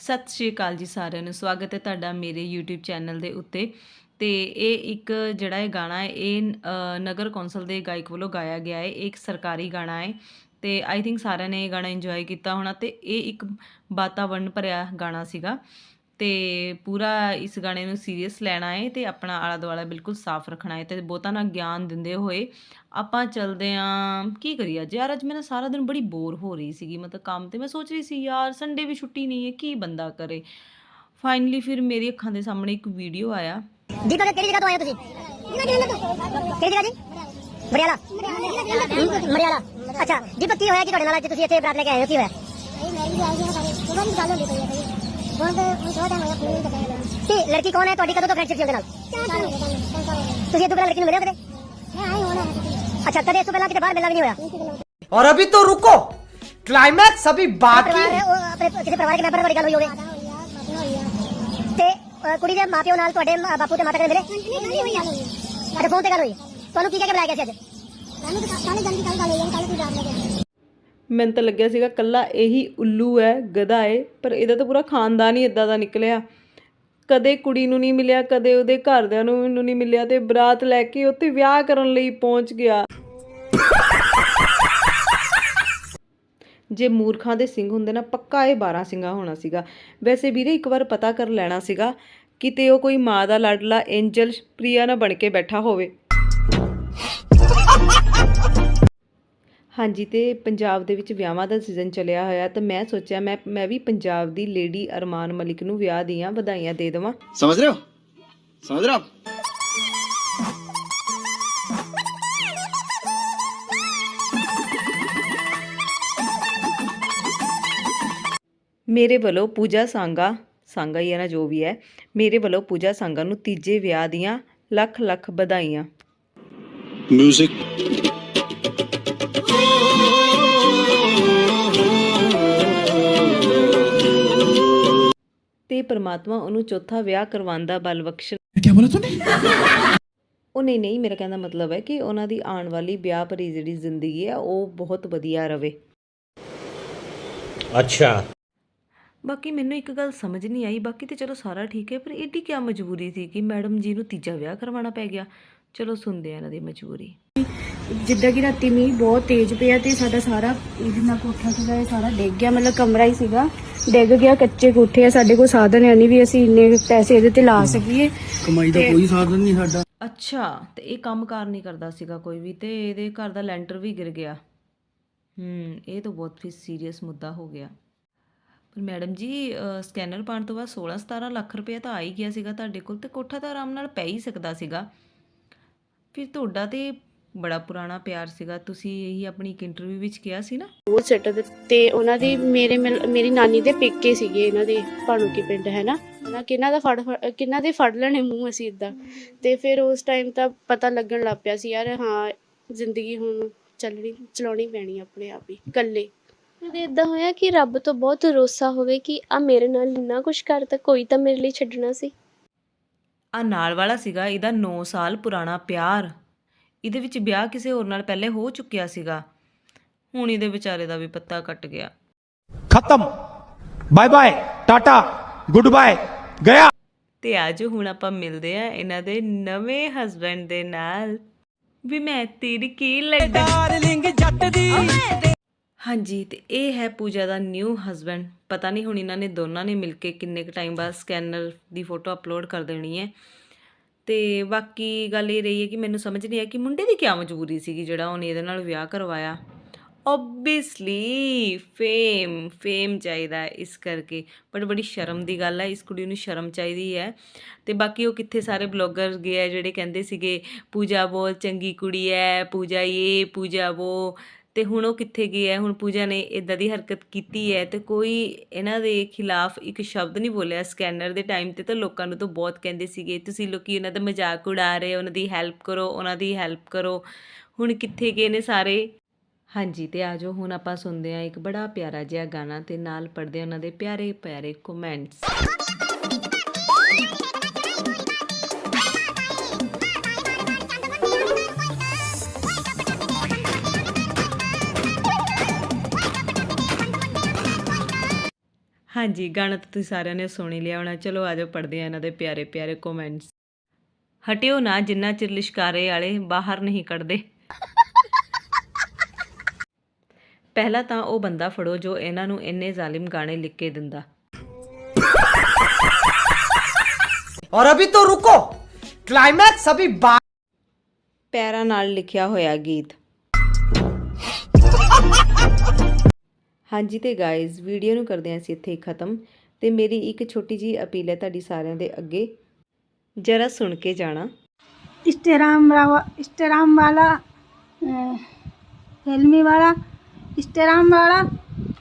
ਸਤਿ ਸ਼੍ਰੀ ਅਕਾਲ ਜੀ ਸਾਰਿਆਂ ਨੂੰ। ਸਵਾਗਤ ਹੈ ਤੁਹਾਡਾ ਮੇਰੇ YouTube ਚੈਨਲ ਦੇ ਉੱਤੇ। ਤੇ ਇਹ ਇੱਕ ਜਿਹੜਾ ਇਹ ਗਾਣਾ ਹੈ, ਇਹ ਨਗਰ ਕੌਂਸਲ ਦੇ ਗਾਇਕ ਵੱਲੋਂ ਗਾਇਆ ਗਿਆ ਹੈ। ਇਹ ਇੱਕ ਸਰਕਾਰੀ ਗਾਣਾ ਹੈ। ਤੇ ਆਈ ਥਿੰਕ ਸਾਰਿਆਂ ਨੇ ਇਹ ਗਾਣਾ ਇੰਜੋਏ ਕੀਤਾ ਹੋਣਾ। ਤੇ ਇਹ ਇੱਕ ਵਾਤਾਵਰਣ ਭਰਿਆ ਗਾਣਾ ਸੀਗਾ। ਤੇ ਪੂਰਾ ਇਸ ਗਾਣੇ ਨੂੰ ਸੀਰੀਅਸ ਲੈਣਾ ਹੈ ਤੇ ਆਪਣਾ ਆਲਾ ਦੁਆਲਾ ਬਿਲਕੁਲ ਸਾਫ਼ ਰੱਖਣਾ ਹੈ ਤੇ ਬਹੁਤਾ ਨਾ ਗਿਆਨ ਦਿੰਦੇ ਹੋਏ ਆਪਾਂ ਚੱਲਦੇ ਆਂ ਕੀ ਕਰੀਏ ਅੱਜ? ਯਾਰ ਅੱਜ ਮੈਂ ਨਾ ਸਾਰਾ ਦਿਨ ਬੜੀ ਬੋਰ ਹੋ ਰਹੀ ਸੀਗੀ ਮਤਲਬ ਕੰਮ ਤੇ ਮੈਂ ਸੋਚ ਰਹੀ ਸੀ ਯਾਰ ਸੰਡੇ ਵੀ ਛੁੱਟੀ ਨਹੀਂ ਹੈ ਕੀ ਬੰਦਾ ਕਰੇ? ਫਾਈਨਲੀ ਫਿਰ ਮੇਰੀ ਅੱਖਾਂ ਦੇ ਸਾਹਮਣੇ ਇੱਕ ਵੀਡੀਓ ਆਇਆ। ਦੀਪਕ ਕਿਹੜੀ ਜਗ੍ਹਾ ਤੋਂ ਆਏ ਤੁਸੀਂ? ਕਿਹੜੀ ਜਗ੍ਹਾ ਜੀ? ਮਰਿਆਲਾ। ਮਰਿਆਲਾ। ਅੱਛਾ ਦੀਪਕ ਕੀ ਹੋਇਆ ਕਿ ਤੁਹਾਡੇ ਨਾਲ? ਅੱਜ ਤੁਸੀਂ ਇੱਥੇ ਬਰਾਤ ਲੈ ਕੇ ਆਏ ਹੋ ਕੀ ਹੋਇਆ? ਤੇ ਲੜਕੀ ਕੌਣ ਹੈ ਤੁਹਾਡੀ ਕਦੋਂ ਤੋਂ ਫਰੈਂਡਸ਼ਿਪ ਸੀ ਉਹਦੇ ਨਾਲ ਤੁਸੀਂ ਇਹ ਤੋਂ ਪਹਿਲਾਂ ਲੜਕੀ ਨੂੰ ਮਿਲੇ ਹੋ ਕਦੇ ਅੱਛਾ ਕਦੇ ਇਸ ਤੋਂ ਪਹਿਲਾਂ ਕਿਤੇ ਬਾਹਰ ਮਿਲਣਾ ਵੀ ਨਹੀਂ ਹੋਇਆ और अभी तो रुको क्लाइमैक्स अभी बाकी ਪਰਿਵਾਰ है ਹੈ, ਉਹ ਆਪਣੇ ਕਿਸੇ ਪਰਿਵਾਰਕ ਮੈਂਬਰ ਨਾਲ ਤੁਹਾਡੀ ਗੱਲ ਹੋਈ ਹੋਵੇ ਤੇ ਅ, ਕੁੜੀ ਦੇ ਮਾਪਿਓ ਨਾਲ ਤੁਹਾਡੇ ਮ- ਬਾਪੂ ਤੇ ਮਾਤਾ ਕਦੇ ਮਿਲੇ ਅੱਛਾ ਫੋਨ ਤੇ ਗੱਲ ਹੋਈ ਤੁਹਾਨੂੰ ਕੀ ਕਹਿ ਕੇ ਬੁਲਾਇਆ ਗਿਆ ਸੀ ਅੱਜ ਮੈਨੂੰ ਤਾਂ ਲੱਗਿਆ ਸੀਗਾ ਕੱਲਾ ਇਹੀ ਉੱਲੂ ਹੈ, ਗਧਾ ਹੈ ਪਰ ਇਹਦਾ ਤਾਂ ਪੂਰਾ ਖਾਨਦਾਨ ਹੀ ਇਦਾਂ ਦਾ ਨਿਕਲਿਆ। ਕਦੇ ਕੁੜੀ ਨੂੰ ਨਹੀਂ ਮਿਲਿਆ, ਕਦੇ ਉਹਦੇ ਘਰਦਿਆਂ ਨੂੰ ਨੂੰ ਨਹੀਂ ਮਿਲਿਆ ਤੇ ਬਰਾਤ ਲੈ ਕੇ ਉੱਥੇ ਵਿਆਹ ਕਰਨ ਲਈ ਪਹੁੰਚ ਗਿਆ। ਜੇ ਮੂਰਖਾਂ ਦੇ ਸਿੰਘ ਹੁੰਦੇ ਨਾ, ਪੱਕਾ ਇਹ 12 ਸਿੰਘਾ ਹੋਣਾ ਸੀਗਾ। ਵੈਸੇ ਵੀਰੇ ਇੱਕ ਵਾਰ ਪਤਾ ਕਰ ਲੈਣਾ ਸੀਗਾ ਕਿਤੇ ਉਹ ਕੋਈ ਮਾਂ ਦਾ ਲਾਡਲਾ ਐਂਜਲ ਪ੍ਰੀਆ ਨਾ ਬਣ ਕੇ ਬੈਠਾ ਹੋਵੇ। ਹਾਂਜੀ ਤੇ ਪੰਜਾਬ ਦੇ ਵਿੱਚ ਵਿਆਹਾਂ ਦਾ ਸੀਜ਼ਨ ਚੱਲਿਆ ਹੋਇਆ ਤਾਂ ਮੈਂ ਸੋਚਿਆ ਮੈਂ ਮੈਂ ਵੀ ਪੰਜਾਬ ਦੀ ਲੇਡੀ ਅਰਮਾਨ ਮਲਿਕ ਨੂੰ ਵਿਆਹ ਦੀਆਂ ਵਧਾਈਆਂ ਦੇ ਦੇਵਾਂ। ਸਮਝ ਰਹੇ ਹੋ? ਸਮਝ ਰਹੇ ਹੋ ਮੇਰੇ ਵੱਲੋਂ ਪੂਜਾ ਸੰਗਾ ਸੰਗਾ ਹੀ ਹੈ ਨਾ ਜੋ ਵੀ ਹੈ ਮੇਰੇ ਵੱਲੋਂ ਪੂਜਾ ਸੰਗਾ ਨੂੰ ਤੀਜੇ ਵਿਆਹ ਦੀਆਂ ਲੱਖ ਲੱਖ ਵਧਾਈਆਂ। ਮਿਊਜ਼ਿਕ ਪ੍ਰਮਾਤਮਾ ਉਹਨੂੰ ਚੌਥਾ ਵਿਆਹ ਕਰਵਾਉਣ ਦਾ ਬਲ ਬਖਸ਼ ਕੀ ਬੋਲਾ ਤੂੰ? ਉਹ ਨਹੀਂ ਨਹੀਂ ਮੇਰਾ ਕਹਿੰਦਾ ਮਤਲਬ ਹੈ ਕਿ ਉਹਨਾਂ ਦੀ ਆਉਣ ਵਾਲੀ ਵਿਆਹ ਭਰੀ ਜਿਹੜੀ ਜ਼ਿੰਦਗੀ ਹੈ ਉਹ ਬਹੁਤ ਵਧੀਆ ਰਹੇ ਅੱਛਾ। ਬਾਕੀ ਮੈਨੂੰ ਇੱਕ ਗੱਲ ਸਮਝ ਨਹੀਂ ਆਈ। ਬਾਕੀ ਤੇ ਚਲੋ ਸਾਰਾ ਠੀਕ ਹੈ ਪਰ ਏਡੀ ਕੀ ਮਜਬੂਰੀ ਸੀ ਕਿ ਮੈਡਮ ਜੀ ਨੂੰ ਤੀਜਾ ਵਿਆਹ ਕਰਵਾਉਣਾ ਪੈ ਗਿਆ। ਚਲੋ ਸੁਣਦੇ ਆ ਇਹਨਾਂ ਦੀ ਮਜਬੂਰੀ। ਜਿੱਦਾਂ ਕਿ ਰਾਤੀ ਮੀਂਹ ਬਹੁਤ ਤੇਜ਼ ਪਿਆ ਤੇ ਸਾਡਾ ਸਾਰਾ ਇਹਦੇ ਨਾਲ ਕੋਠਾ ਸੀਗਾ ਇਹ ਸਾਰਾ ਡਿੱਗ ਗਿਆ ਮਤਲਬ ਕਮਰਾ ਹੀ ਸੀਗਾ। ਡਿੱਗ ਗਿਆ ਕੱਚੇ ਕੋਠੇ ਆ ਸਾਡੇ ਕੋਲ ਸਾਧਨ ਹੈ ਨਹੀਂ ਵੀ ਅਸੀਂ ਇੰਨੇ ਪੈਸੇ ਇਹਦੇ ਤੇ ਲਾ ਸਕੀਏ। ਕਮਾਈ ਦਾ ਕੋਈ ਸਾਧਨ ਨਹੀਂ ਸਾਡਾ। ਅੱਛਾ ਤੇ ਇਹ ਕੰਮ ਕਾਰ ਨਹੀਂ ਕਰਦਾ ਸੀਗਾ ਕੋਈ ਵੀ ਤੇ ਇਹਦੇ ਘਰ ਦਾ ਲੈਂਟਰ ਵੀ ਗਿਰ ਗਿਆ। ਹੂੰ ਇਹ ਤਾਂ ਬਹੁਤ ਹੀ ਸੀਰੀਅਸ ਮੁੱਦਾ ਹੋ ਗਿਆ। ਪਰ ਮੈਡਮ ਜੀ ਸਕੈਨਰ ਪਾਣ ਤੋਂ ਬਾਅਦ 16 17 ਲੱਖ ਰੁਪਏ ਤਾਂ ਆ ਹੀ ਗਿਆ ਸੀਗਾ ਤੁਹਾਡੇ ਕੋਲ ਤੇ ਕੋਠਾ ਤਾਂ ਆਰਾਮ ਨਾਲ ਪੈ ਹੀ ਸਕਦਾ ਸੀਗਾ। ਫਿਰ ਤੁਹਾਡਾ ਤੇ ਬੜਾ ਪੁਰਾਣਾ ਪਿਆਰ ਸੀਗਾ। ਤੁਸੀਂ ਇਹੀ ਆਪਣੀ ਇੱਕ ਇੰਟਰਵਿਊ ਵਿੱਚ ਕਿਹਾ ਸੀ ਨਾ? ਉਹ ਸੈਟ ਤੇ ਉਹਨਾਂ ਦੀ ਮੇਰੇ ਮੇਰੀ ਨਾਨੀ ਦੇ ਪੇਕੇ ਸੀਗੇ ਇਹਨਾਂ ਦੇ ਭਾਣੂਕੀ ਪਿੰਡ ਹੈ ਨਾ ਨਾ ਕਿਹਨਾਂ ਦਾ ਫੜ ਫੜ- ਕਿਹਨਾਂ ਦੇ ਫੜ ਲੈਣੇ ਮੂੰਹ ਅਸੀਂ ਇਦਾਂ ਤੇ ਫਿਰ ਉਸ ਟਾਈਮ ਤਾਂ ਪਤਾ ਲੱਗਣ ਲੱਗ ਪਿਆ ਸੀ ਯਾਰ ਹਾਂ ਜ਼ਿੰਦਗੀ ਹੁਣ ਚੱਲਣੀ ਚਲਾਉਣੀ ਪੈਣੀ ਆਪਣੇ ਆਪ ਹੀ ਇਕੱਲੇ। ਕਦੇ ਇਦਾਂ ਹੋਇਆ ਕਿ ਰੱਬ ਤੋਂ ਬਹੁਤ ਰੋਸਾ ਹੋਵੇ ਕਿ ਆ ਮੇਰੇ ਨਾਲ ਇੰਨਾ ਕੁਝ ਕਰਤਾ ਕੋਈ ਤਾਂ ਮੇਰੇ ਲਈ ਛੱਡਣਾ ਸੀ? ਆ ਨਾਲ ਵਾਲਾ ਸੀਗਾ ਇਹਦਾ 9 ਸਾਲ ਪੁਰਾਣਾ ਪਿਆਰ। ਇਹਦੇ ਵਿੱਚ ਵਿਆਹ ਕਿਸੇ ਹੋਰ ਨਾਲ ਪਹਿਲੇ ਹੋ ਚੁੱਕਿਆ ਸੀਗਾ। ਹੁਣ ਇਹਦੇ ਵਿਚਾਰੇ ਦਾ ਵੀ ਪੱਤਾ ਕੱਟ ਗਿਆ। ਖਤਮ। Bye bye tata good bye ਗਿਆ ਤੇ ਅੱਜ ਹੁਣ ਆਪਾਂ ਮਿਲਦੇ ਆ ਇਹਨਾਂ ਦੇ ਨਵੇਂ ਹਸਬੰਡ ਦੇ ਨਾਲ। ਵੀ ਮੈਂ ਤੇਰੀ ਕੀ ਲੱਗਦੀ? ਹਾਂਜੀ ਤੇ ਇਹ ਹੈ ਪੂਜਾ ਦਾ ਨਿਊ ਹਸਬੰਡ ਪਤਾ ਨਹੀਂ ਹੁਣ ਇਹਨਾਂ ਨੇ ਦੋਨਾਂ ਨੇ ਮਿਲ ਕੇ ਕਿੰਨੇ ਕੁ ਟਾਈਮ ਬਾਅਦ ਸਕੈਨਰ ਦੀ ਫੋਟੋ ਅਪਲੋਡ ਕਰ ਦੇਣੀ ਹੈ। ਤੇ ਬਾਕੀ ਗੱਲ ਇਹ ਰਹੀ ਹੈ ਕਿ ਮੈਨੂੰ ਸਮਝ ਨਹੀਂ ਆਇਆ ਕਿ ਮੁੰਡੇ ਦੀ ਕੀ ਮਜਬੂਰੀ ਸੀਗੀ ਜਿਹੜਾ ਉਹਨੇ ਇਹਦੇ ਨਾਲ ਵਿਆਹ ਕਰਵਾਇਆ। ਓਬਵੀਅਸਲੀ ਫੇਮ ਫੇਮ ਚਾਹੀਦਾ ਇਸ ਕਰਕੇ। ਬਟ ਬੜੀ ਸ਼ਰਮ ਦੀ ਗੱਲ ਹੈ, ਇਸ ਕੁੜੀ ਨੂੰ ਸ਼ਰਮ ਚਾਹੀਦੀ ਹੈ। ਤੇ ਬਾਕੀ ਉਹ ਕਿੱਥੇ ਸਾਰੇ ਬਲੌਗਰ ਗਏ ਆ ਜਿਹੜੇ ਕਹਿੰਦੇ ਸੀਗੇ, ਪੂਜਾ ਬਹੁਤ ਚੰਗੀ ਕੁੜੀ ਹੈ, ਪੂਜਾ ਇਹ, ਪੂਜਾ ਉਹ। ਤੇ ਹੁਣ ਉਹ ਕਿੱਥੇ ਗਏ ਹੈ ਹੁਣ ਪੂਜਾ ਨੇ ਇਦਾਂ ਦੀ ਹਰਕਤ ਕੀਤੀ ਹੈ ਤੇ ਕੋਈ ਇਹਨਾਂ ਦੇ ਖਿਲਾਫ ਇੱਕ ਸ਼ਬਦ ਨਹੀਂ ਬੋਲਿਆ। ਸਕੈਨਰ ਦੇ ਟਾਈਮ ਤੇ ਤਾਂ ਲੋਕਾਂ ਨੂੰ ਤਾਂ ਬਹੁਤ ਕਹਿੰਦੇ ਸੀਗੇ, ਤੁਸੀਂ ਲੋਕੀ ਉਹਨਾਂ ਦਾ ਮਜ਼ਾਕ ਉਡਾ ਰਹੇ ਉਹਨਾਂ ਦੀ ਹੈਲਪ ਕਰੋ, ਉਹਨਾਂ ਦੀ ਹੈਲਪ ਕਰੋ। ਹੁਣ ਕਿੱਥੇ ਗਏ ਨੇ ਸਾਰੇ? ਹਾਂਜੀ, ਤੇ ਆਜੋ ਹੁਣ ਆਪਾਂ ਸੁਣਦੇ ਹਾਂ ਇੱਕ ਬੜਾ ਪਿਆਰਾ ਜਿਹਾ ਗਾਣਾ ਤੇ ਨਾਲ ਪੜਦੇ ਉਹਨਾਂ ਦੇ ਪਿਆਰੇ ਪਿਆਰੇ ਕਮੈਂਟਸ ਹਾਂਜੀ ਗਾਣਾ ਤਾਂ ਤੁਸੀਂ ਸਾਰਿਆਂ ਨੇ ਸੁਣ ਲਿਆ ਹੋਣਾ। ਚਲੋ ਆਜੋ ਪੜਦੇ ਆ ਇਹਨਾਂ ਦੇ ਪਿਆਰੇ ਪਿਆਰੇ ਕਮੈਂਟਸ ਹਟਿਓ ਨਾ ਜਿੰਨਾ ਚਿਰ ਲਿਸ਼ਕਾਰੇ ਵਾਲੇ ਬਾਹਰ ਨਹੀਂ ਕੱਢਦੇ। ਪਹਿਲਾਂ ਤਾਂ ਉਹ ਬੰਦਾ ਫੜੋ ਜੋ ਇਹਨਾਂ ਨੂੰ ਇੰਨੇ ਜ਼ਾਲਿਮ ਗਾਣੇ ਲਿਖ ਕੇ ਦਿੰਦਾ। ਔਰ ਅਭੀ ਤੋ ਰੁਕੋ। ਕਲਾਈਮੈਕਸ ਅਭੀ ਪੈਰਾਂ ਨਾਲ ਲਿਖਿਆ ਹੋਇਆ ਗੀਤ। ਹਾਂਜੀ ਤੇ ਗਾਇਜ਼ ਵੀਡੀਓ ਨੂੰ ਕਰਦੇ ਹਾਂ ਅਸੀਂ ਇੱਥੇ ਹੀ ਖਤਮ ਤੇ ਮੇਰੀ ਇੱਕ ਛੋਟੀ ਜੀ ਅਪੀਲ ਹੈ ਤੁਹਾਡੀ ਸਾਰਿਆਂ ਦੇ ਅੱਗੇ ਜਰਾ ਸੁਣ ਕੇ ਜਾਣਾ स्टेराम रावा स्टेराम वाला फिल्मी वाला स्टेराम वाला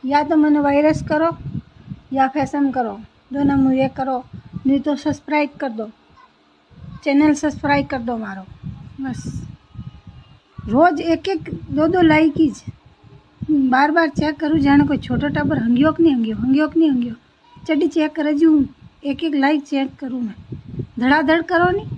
या तो मैंने वायरस करो या फैशन करो दोनों में ये करो नहीं तो सब्सक्राइब कर दो चैनल सब्सक्राइब कर दो मारो बस रोज एक एक दो दो लाइक ही જ બાર બાર ચેક કરું જાણે કોઈ છોટો ટાબર હંગ્યો કે નહીં હંગ્યો હંગ્યો કે નહીં હંગ્યો ચડી ચેક કરે જ હું એક એક લાઈક ચેક કરું મેં ધડાધડ કરો નહીં